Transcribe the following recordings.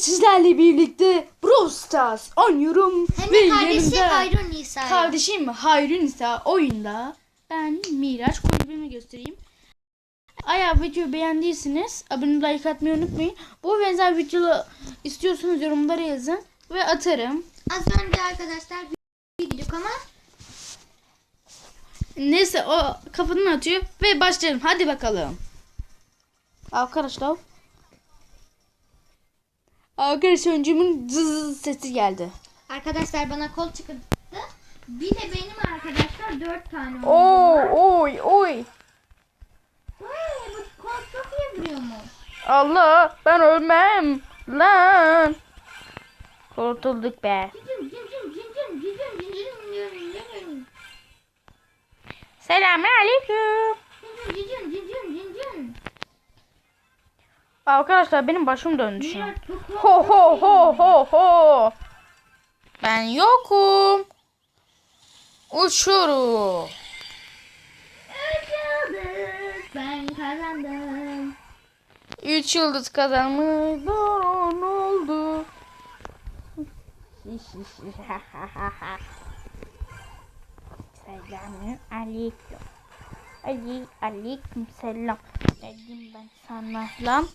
Sizlerle birlikte Brawl Stars oynuyorum. Hem Ve de kardeşi yanımda Hayrun Nisa. Kardeşim Hayrun ise oyunda. Ben Miraç kulübümü göstereyim. Eğer videoyu beğendiyseniz abone like atmayı unutmayın. Bu benzer video istiyorsanız yorumlara yazın ve atarım. Az önce arkadaşlar videoduk ama Neyse o kafadan atıyor ve başlayalım. Hadi bakalım. Arkadaşlar. Arkadaşlar öncümün zız sesi geldi. arkadaşlar bana kol çıktı. Bir de benim arkadaşlar dört tane oldu. Oo, oy oy. Vay, bu kol çok iyi vuruyormuş. Allah ben ölmem. Lan. Kurtulduk be. Cicim cicim cicim cicim cicim cicim cicim Selamun aleyküm. cicim cicim cicim Arkadaşlar benim başım döndü. Miraç çok Ho ho ho ho ho. Ben yokum. Uçurum. Açıldık. Ben kazandım. Üç yıldız kazanmış. Doğru oldu. Selamun aleyküm. Ali aleyküm selam. Dedim ben sana lan.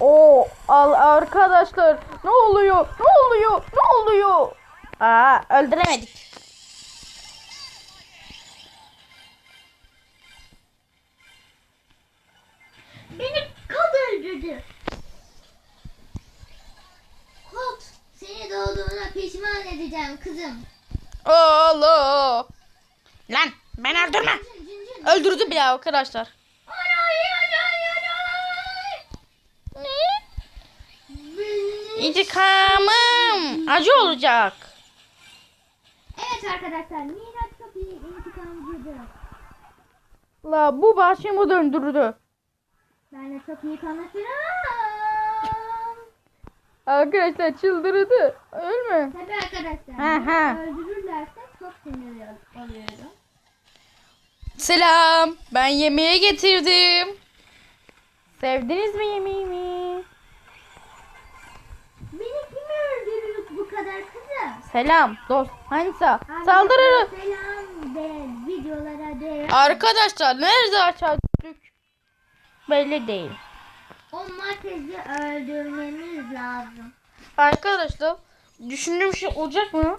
Oo al arkadaşlar. Ne oluyor? Ne oluyor? Ne oluyor? Aa öldüremedik. Beni kod öldürdü. Kod seni doğduğuna pişman edeceğim kızım. Allah. Lan ben öldürme. Öldürdü bile arkadaşlar. İntikamım acı olacak. Evet arkadaşlar Miraç çok iyi intikamcıdır. La bu başımı döndürdü. Ben de çok iyi tanışırım. Arkadaşlar çıldırdı. Ölme. Tabii arkadaşlar. Ha, beni ha. Öldürürlerse çok sinir oluyorum. Selam. Ben yemeğe getirdim. Sevdiniz mi yemeğimi? Beni kimi öldürüyorsun bu kadar kızım? Selam dost. Hansa. Saldırırız. Selam de videolara de. Arkadaşlar nerede aşağı düştük? Belli değil. O Martez'i öldürmemiz lazım. Arkadaşlar düşündüğüm şey olacak mı?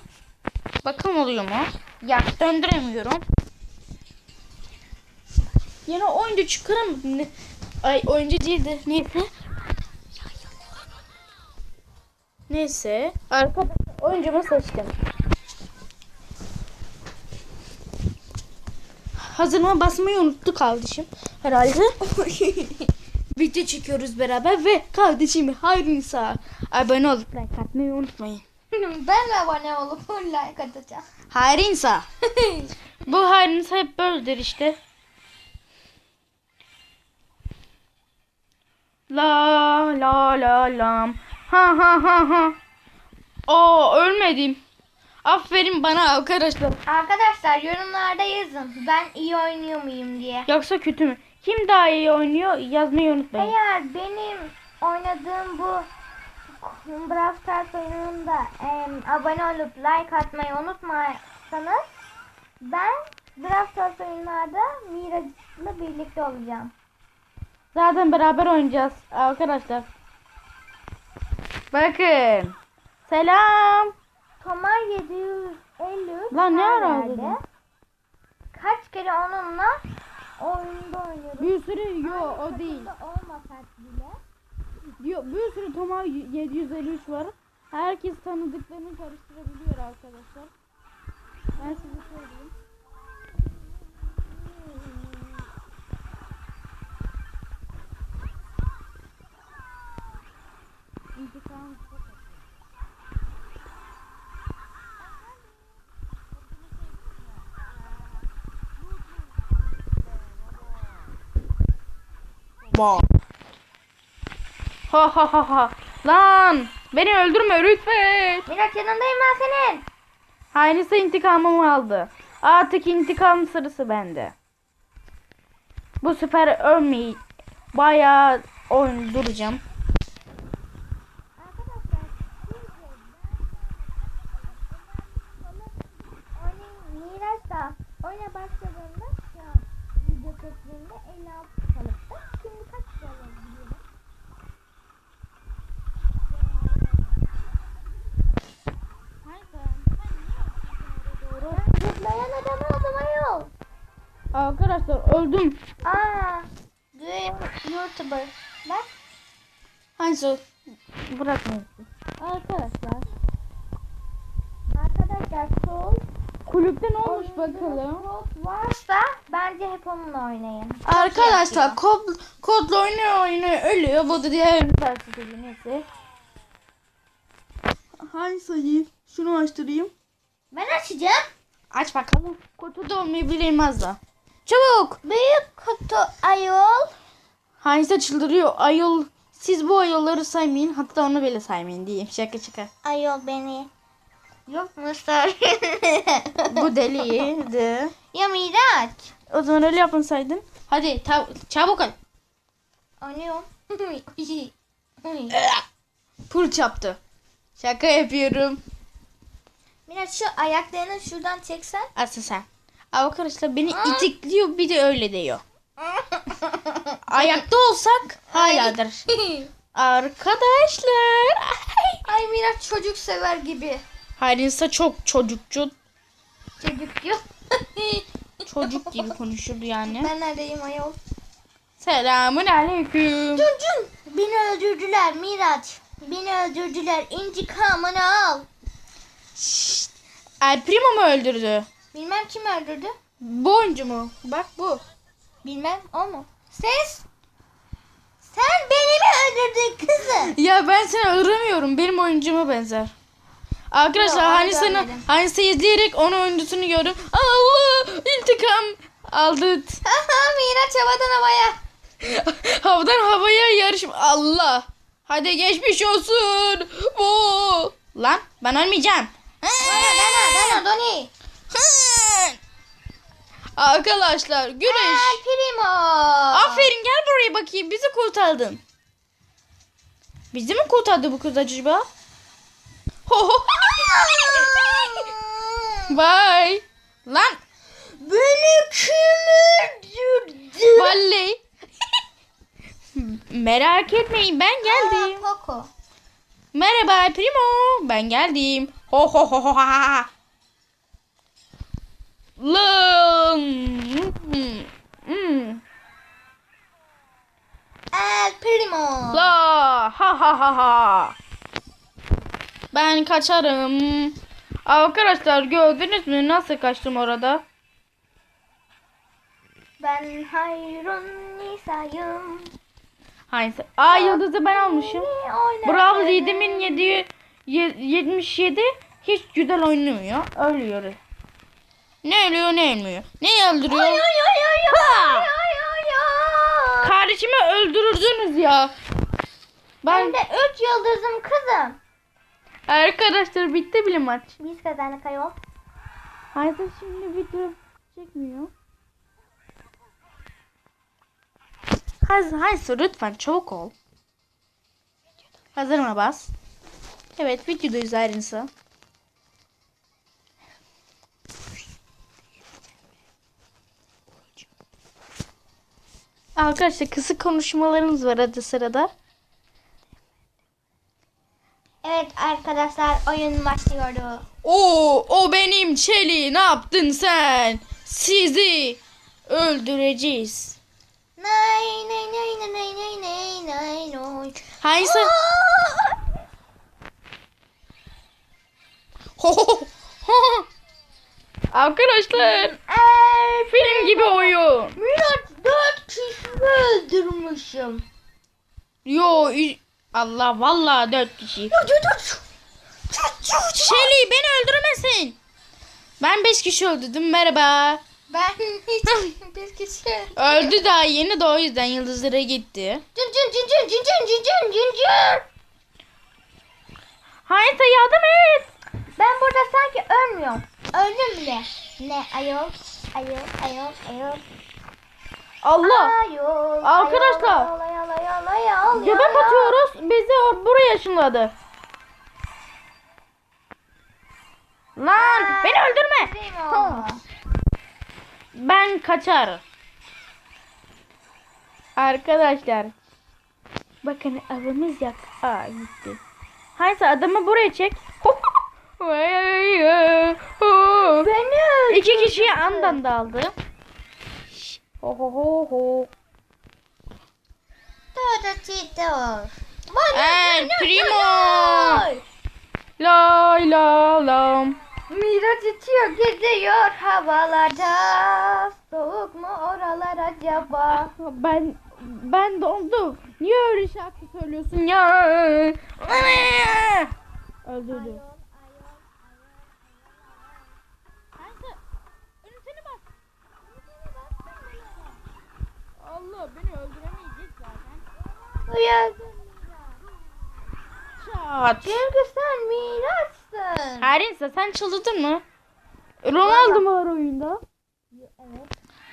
Bakalım oluyor mu? Ya döndüremiyorum. Yine oyuncu çıkaramadım. Ne? Ay oyuncu değildi. Neyse. Neyse. Arkadaşlar oyuncumu seçtim. Hazırlama basmayı unuttu kardeşim. Herhalde. Video çekiyoruz beraber ve kardeşim Hayrunsa abone olup like atmayı unutmayın. ben abone olup like atacağım. Hayrunsa. Bu Hayrunsa hep böyledir işte. La la la lam. Ha ha ha ha. Aa ölmedim. Aferin bana arkadaşlar. Arkadaşlar yorumlarda yazın. Ben iyi oynuyor muyum diye. Yoksa kötü mü? Kim daha iyi oynuyor yazmayı unutmayın. Eğer benim oynadığım bu Brawl Stars oyununda em, abone olup like atmayı unutmazsanız ben Brawl Stars oyunlarda Miraç'la birlikte olacağım. Zaten beraber oynayacağız arkadaşlar. Bakın. Selam. Tomar 753 Lan ne ara? Kaç kere onunla oyunda oynuyorum. Bir sürü yo o değil. Olmasak bile. Diyor bir sürü Toma 753 var. Herkes tanıdıklarını karıştırabiliyor arkadaşlar. Ben size söyleyeyim. İntikam çok acı. Ha ha ha ha. Lan beni öldürme lütfen. Miraç yanındayım ben senin. Aynısı intikamımı aldı. Artık intikam sırası bende. Bu sefer ölmeyi bayağı oyun duracağım. Öldüm. Aa. Dream YouTuber. Bak. Hangisi o? Bırakmayın. Arkadaşlar. Arkadaşlar sol Kulüpte ne olmuş bakalım. kod varsa bence hep onunla oynayın. Arkadaşlar kod, kodla oynuyor oynuyor ölüyor. Bu da diğer felsefe neyse. Hangi sayı? Şunu açtırayım. Ben açacağım. Aç bakalım. Kutu da olmayı bilemez da. Çabuk. Büyük kutu ayol. Hangisi çıldırıyor? Ayol. Siz bu ayolları saymayın. Hatta onu bile saymayın diyeyim. Şaka şaka. Ayol beni. Yok mu? Bu deliydi. ya Miraç. O zaman öyle yapınsaydın. Hadi çabuk ol. Oynuyorum. Pul çaptı. Şaka yapıyorum. Miraç şu ayaklarını şuradan çeksen. Aslı sen. Arkadaşlar beni itikliyor bir de öyle diyor. Ayakta olsak haladır. Arkadaşlar. Ay Miraç çocuk sever gibi. Halinsa çok çocukçu. Çocuk yok. Çocuk gibi konuşurdu yani. ben neredeyim ayol? Selamun aleyküm. Cun cun. Beni öldürdüler Miraç. Beni öldürdüler. İntikamını al. Şşt. El Primo mu öldürdü? Bilmem kim öldürdü. Bu oyuncu mu? Bak bu. Bilmem o mu? Ses. Sen beni mi öldürdün kızım? Ya ben seni aramıyorum. Benim oyuncuma benzer. Arkadaşlar hani görmedim. hani izleyerek onun oyuncusunu gördüm. Allah intikam aldı. Miraç havadan havaya. Havadan havaya yarış. Allah. Hadi geçmiş olsun. Bu. Lan ben ölmeyeceğim. Dana dana dana doni. Arkadaşlar güreş. El primo. Aferin gel buraya bakayım. Bizi kurtardın. Bizi mi kurtardı bu kız acaba? Bye. Lan Beni kim öldürdü? vallahi. Merak etmeyin ben geldim. Aa, Poco. Merhaba Primo. Ben geldim. Ho ho ho ho ha. Lan. El primo. La ha ha ha ha. Ben kaçarım. Arkadaşlar gördünüz mü nasıl kaçtım orada? Ben Hayrun Nisa'yım. Hangisi? Aa yıldızı ben almışım. Bravo Lidem'in 7 77 hiç güzel oynamıyor. Ölüyor. Ne ölüyor ne ölmüyor. Ne öldürüyor? Ay ay ay ay ay ay ay ay. Kardeşimi öldürürdünüz ya. Ben Ben de 3 yıldızım kızım. arkadaşlar bitti bile maç. Biz kazandık ayol. Hayır şimdi video çekmiyor. Hayır, hayır lütfen çabuk ol. Hazır mı bas? Evet videodayız ayrıntısı. Arkadaşlar kısık konuşmalarımız var arada sırada. Evet arkadaşlar oyun başlıyordu. Oo, o benim Çeli. Ne yaptın sen? Sizi öldüreceğiz. Nay nay nay nay nay nay nay nay nay. Hangisi? Arkadaşlar film gibi oyun. Miraç 4 kişi öldürmüşüm. Yo Allah vallahi dört kişi. Şeli beni öldürmesin. Ben beş kişi öldürdüm merhaba. Ben hiç bir kişi. Öldü daha yeni de o yüzden yıldızlara gitti. Cın cın cın cın cın cın cın cın cın cın. Hayata yardım et. Ben burada sanki ölmüyorum. Öldüm bile. Ne ayol? Ayol ayol ayol. Allah. Ayol. Arkadaşlar. Ayol ayol ayol ayol. Göbek ayol. atıyoruz. Bizi buraya ışınladı. Lan beni öldürme. Ben kaçar. Arkadaşlar. Bakın avımız yak. Aa gitti. Hayır adamı buraya çek. Beni öldürdü. İki kişiyi andan da aldı. Ho ho ho ho. Todo Titor. El primo. La la la. Miraç içiyor geziyor havalarda. Soğuk mu oralar acaba? Ben ben dondum. Niye öyle şarkı söylüyorsun ya? Öldürdü. Uyandım. Çat. Çünkü sen Miraç'sın. Harinsa sen çıldırdın mı? Ronaldo mu var oyunda? Evet.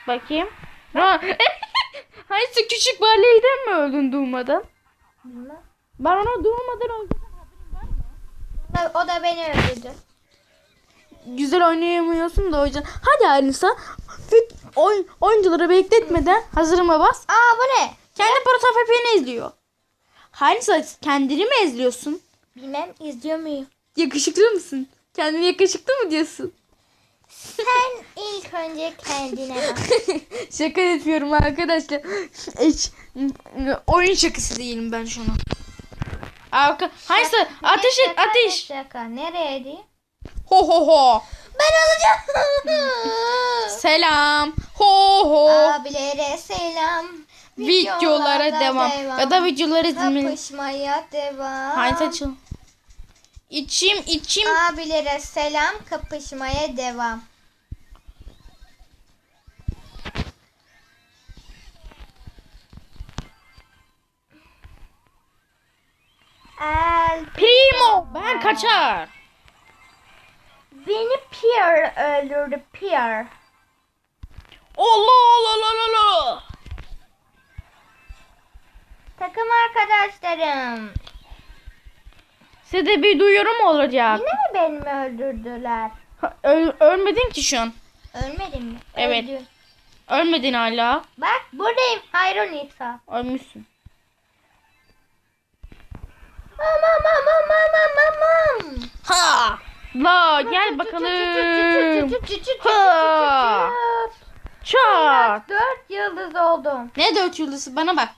Bakayım. Ron Hayır küçük Barley'den mi öldün durmadan? Bilmem. Ben ona durmadan öldüm. O da beni öldürdü. Güzel oynayamıyorsun da o yüzden. Hadi Harinsa. Fit oyun, oyuncuları bekletmeden hazırıma bas. Aa bu ne? Kendi prototipini izliyor. Harinsa kendini mi izliyorsun? Bilmem izliyor muyum? Yakışıklı mısın? Kendini yakışıklı mı diyorsun? Sen ilk önce kendine bak. Şaka yapıyorum arkadaşlar. Hiç, oyun şakası değilim ben şunu. Arka, Harinsa ateş et ateş. Şaka. Nereye diyeyim? Ho ho ho. Ben alacağım. Selam. Ho ho. Abilere selam. Videolara devam. Ya da videoları izlemeyi. Kapışmaya devam. Haydi açıl. İçim içim. Abilere selam. Kapışmaya devam. El Primo. Ben kaçar. Beni Pierre öldürdü Pierre. Allah Allah Allah Allah. Takım arkadaşlarım. Size bir duyurum olacak. Yine mi beni mi öldürdüler? Ha, Öl, ölmedin ki şu an. Ölmedim mi? Evet. Öldüm. Ölmedin hala. Bak buradayım. Hayron İsa. Ölmüşsün. Mamam mamam mamam mamam. Ha. La gel bakalım. Ha. Çat. Dört yıldız oldum. Ne dört yıldızı bana bak.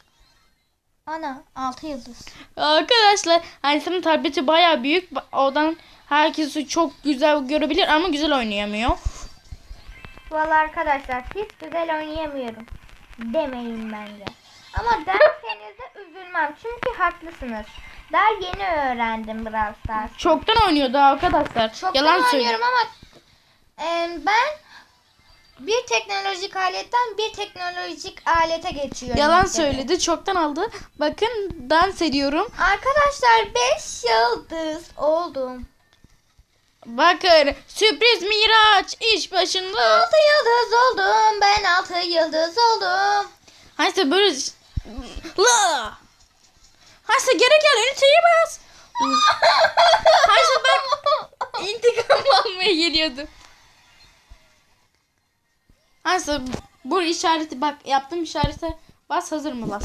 Ana altı yıldız. Arkadaşlar Alisa'nın tableti baya büyük. Oradan herkesi çok güzel görebilir ama güzel oynayamıyor. Valla arkadaşlar hiç güzel oynayamıyorum. Demeyin bence. Ama derseniz de üzülmem. Çünkü haklısınız. Daha yeni öğrendim Brawl Stars. Çoktan oynuyordu arkadaşlar. Çoktan Yalan oynuyorum ama e, ben bir teknolojik aletten bir teknolojik alete geçiyorum. Yalan işte. söyledi. Çoktan aldı. Bakın dans ediyorum. Arkadaşlar 5 yıldız oldum. Bakın sürpriz Miraç iş başında. 6 yıldız oldum. Ben 6 yıldız oldum. Hayse böyle la. Hayse geri gel üniteyi bas. Hayse ben intikam almaya geliyordum. Hayse bu işareti bak yaptığım işarete bas hazır mı bas.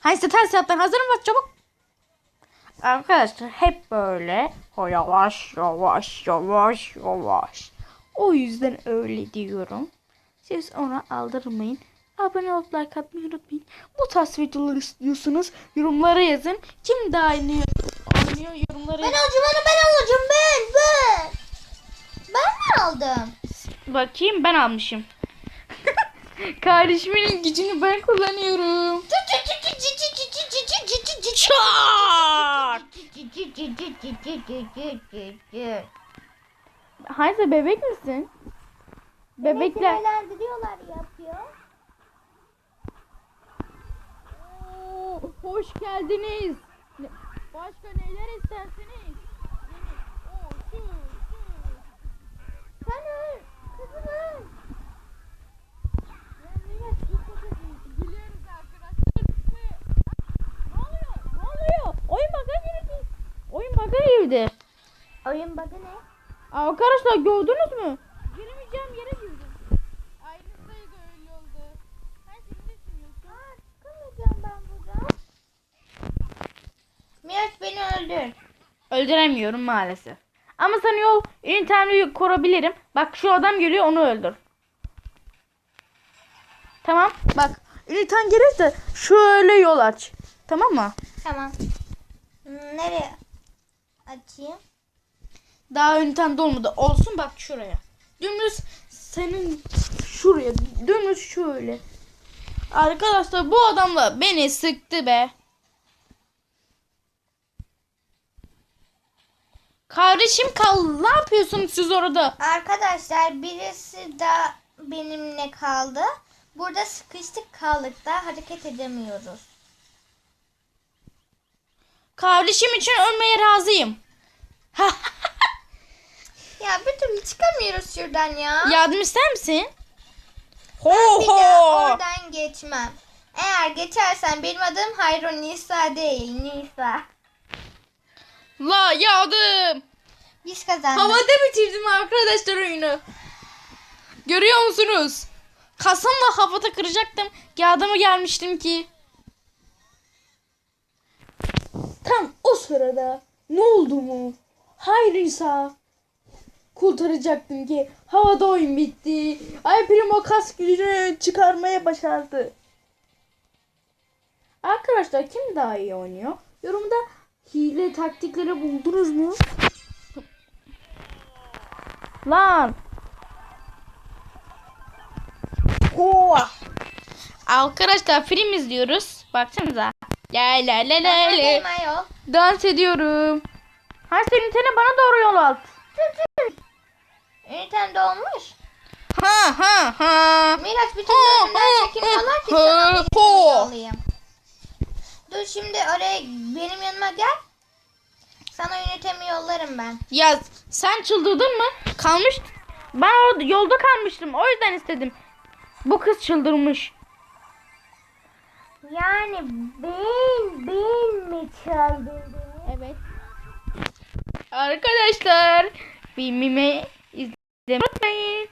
Hayse ters yaptın hazır mı bas çabuk. Arkadaşlar hep böyle o yavaş yavaş yavaş yavaş. O yüzden öyle diyorum. Siz ona aldırmayın. Abone olup like atmayı unutmayın. Bu tarz videolar istiyorsunuz. Yorumlara yazın. Kim daha iyi oynuyor yorumlara Ben alacağım ben alacağım ben ben. Ben mi aldım? Bakayım ben almışım. Kardeşimin gücünü ben kullanıyorum. Çat! Hayse bebek misin? Bebekler. Sinirlendiriyorlar yapıyor. Oo, hoş geldiniz. Başka neler? Oo, şu, şu. Sen öl. Kızım öl. Ya Miraç, bu kadar gülüyoruz arkadaşlar. Ne oluyor? Ne oluyor? Oyun bug'a girdi. Oyun bug'a girdi. Oyun bug'ı ne? Arkadaşlar gördünüz mü? Giremeyeceğim yere girdim. Aynısıydı da öyle oldu. Sen şimdi ne düşünüyorsun? Aa, çıkamayacağım ben buradan. Miraç beni öldür. Öldüremiyorum maalesef. Ama sana yol ünitemi korabilirim. Bak şu adam geliyor onu öldür. Tamam bak üniten gelirse şöyle yol aç. Tamam mı? Tamam. Nereye açayım? Daha üniten dolmadı. Olsun bak şuraya. Dümdüz senin şuraya. Dümdüz şöyle. Arkadaşlar bu adamla beni sıktı be. Kardeşim kal. Ne yapıyorsunuz siz orada? Arkadaşlar birisi de benimle kaldı. Burada sıkıştık kaldık da hareket edemiyoruz. Kardeşim için ölmeye razıyım. Ya bir türlü çıkamıyoruz şuradan ya. Yardım ister misin? Ho Bir daha ho. oradan geçmem. Eğer geçersen benim adım Hayro Nisa değil. Nisa. La yardım. Biz kazandık. Havada bitirdim arkadaşlar oyunu. Görüyor musunuz? Kasamla havada kıracaktım. Yardıma gelmiştim ki. Tam o sırada ne oldu mu? Hayrıysa kurtaracaktım ki havada oyun bitti. Ay Primo kas gücünü çıkarmaya başardı. Arkadaşlar kim daha iyi oynuyor? Yorumda hile taktikleri buldunuz mu? Lan. Hoa. Arkadaşlar film izliyoruz. Baksanıza. La la la la la. Dans ediyorum. Ha senin tane bana doğru yol at. Üniten dolmuş. Ha ha ha. Miraç bütün Ha, bölümler ha, çekmiyorlar ki sana ha. yollayayım. Dur şimdi oraya benim yanıma gel. Sana ünitemi yollarım ben. Ya sen çıldırdın mı? Kalmış. Ben orada yolda kalmıştım. O yüzden istedim. Bu kız çıldırmış. Yani ben, ben mi çaldım? Evet. Arkadaşlar filmimi izlemeyi unutmayın.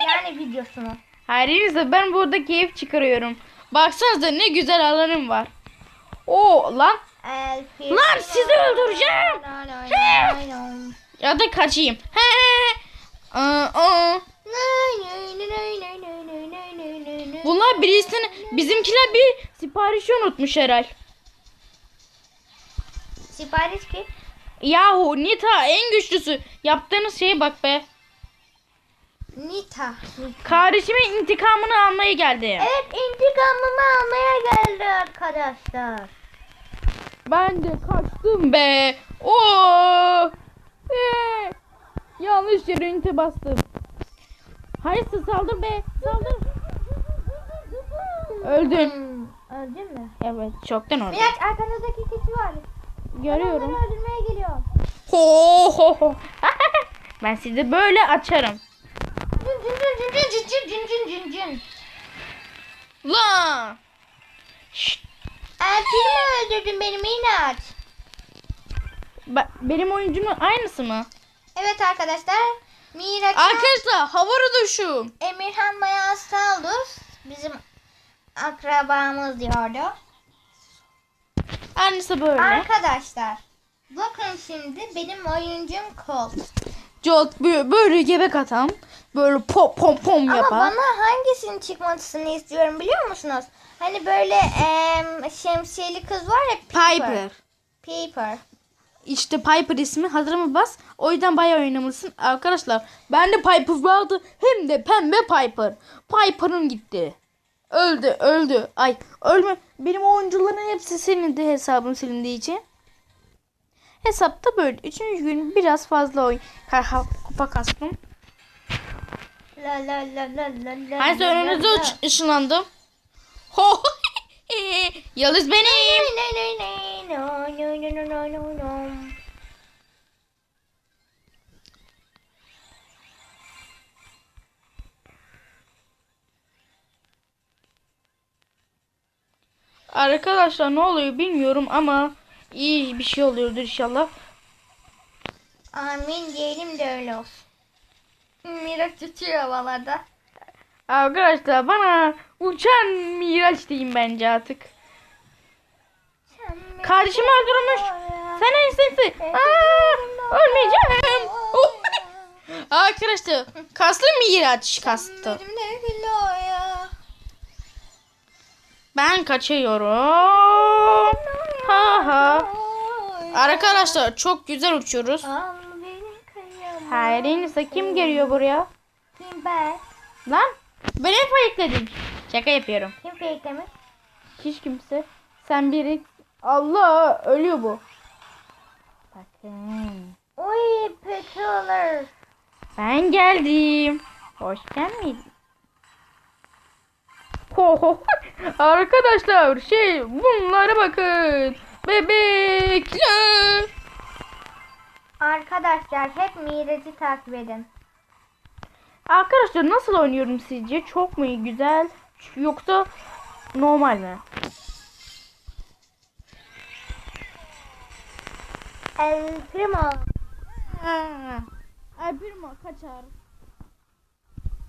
Yani videosunu. Hayır ben burada keyif çıkarıyorum. Baksanıza ne güzel alanım var. Oo lan El Lan sizi öldüreceğim. ya da kaçayım. He. Aa, aa. Bunlar birisini bizimkiler bir siparişi unutmuş herhal. Sipariş ki. Yahu Nita en güçlüsü. Yaptığınız şeye bak be. Nita. Kardeşimin intikamını almaya geldim. Evet intikamımı almaya geldi arkadaşlar. Ben de kaçtım be. Oo. Ee, yanlış yere ünite bastım. Hayır saldır be. Saldır. Öldün. Hmm, Öldün mü? Evet çoktan öldüm. Miraç arkanızdaki kişi var. Görüyorum. Onları öldürmeye geliyor. Ho ho ho. ben sizi böyle açarım. Cin cin cin cin cin cin cin cin cin cin. La. Şşt. Elfimi öldürdün beni Miraç. Ba- benim oyuncumun aynısı mı? Evet arkadaşlar. Miraç Arkadaşlar havada şu. Emirhan Maya Saldus bizim akrabamız diyordu. Aynısı böyle. Arkadaşlar bakın şimdi benim oyuncum Colt. Jolt böyle, gebek atan. Böyle pom pom pom Ama yapar. bana hangisinin çıkmasını istiyorum biliyor musunuz? Hani böyle em, şemsiyeli kız var ya Piper. Piper. İşte Piper ismi. Hazır mı bas? O yüzden bayağı oynamışsın. Arkadaşlar bende Piper vardı. Hem de pembe Piper. Piper'ın gitti. Öldü öldü. Ay ölme. Benim oyuncuların hepsi silindi hesabım silindiği için. Hesapta böyle. Üçüncü gün biraz fazla oyun. Ka- kupa kastım. La la la la la la. La, önünüze la, la. ış- ışınlandım. Ho! Yalnız benim. Arkadaşlar ne oluyor bilmiyorum ama iyi bir şey oluyordur inşallah. Amin diyelim de öyle olsun. Miraç uçuyor havalarda. Arkadaşlar bana uçan miraç diyeyim bence artık. Kardeşimi öldürmüş. Sen enstesi. Aa, ölmeyeceğim. Arkadaşlar kaslı miraç kastı. Ben kaçıyorum. Ha ha. Arkadaşlar çok güzel uçuyoruz. Nisa kim geliyor buraya? Kim ben? Lan beni fayıkladın. Şaka yapıyorum. Kim fake'lemiş? Hiç kimse. Sen biri... Allah ölüyor bu. Bakın. Uy petroller. Ben geldim. Hoş geldin. Ho ho. Arkadaşlar şey bunlara bakın. Bebekler. Arkadaşlar hep Miraç'ı takip edin. Arkadaşlar nasıl oynuyorum sizce? Çok mu iyi, güzel yoksa normal mi? El Primo. Erpirma kaçar.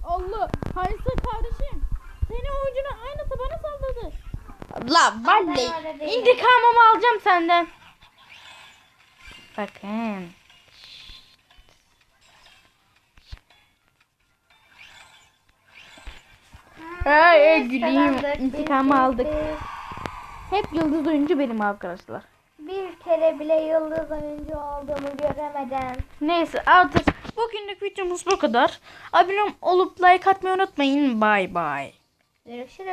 Allah, Haysa kardeşim. Seni oyuncuna aynısı bana saldırdı. La vallahi intikamımı alacağım senden. Bakın. Ay, güleyim. İntikamı aldık. Hep yıldız oyuncu benim arkadaşlar. Bir kere bile yıldız oyuncu olduğumu göremedim. Neyse artık bugünlük videomuz bu kadar. Abone olup like atmayı unutmayın. Bye bye. Görüşürüz.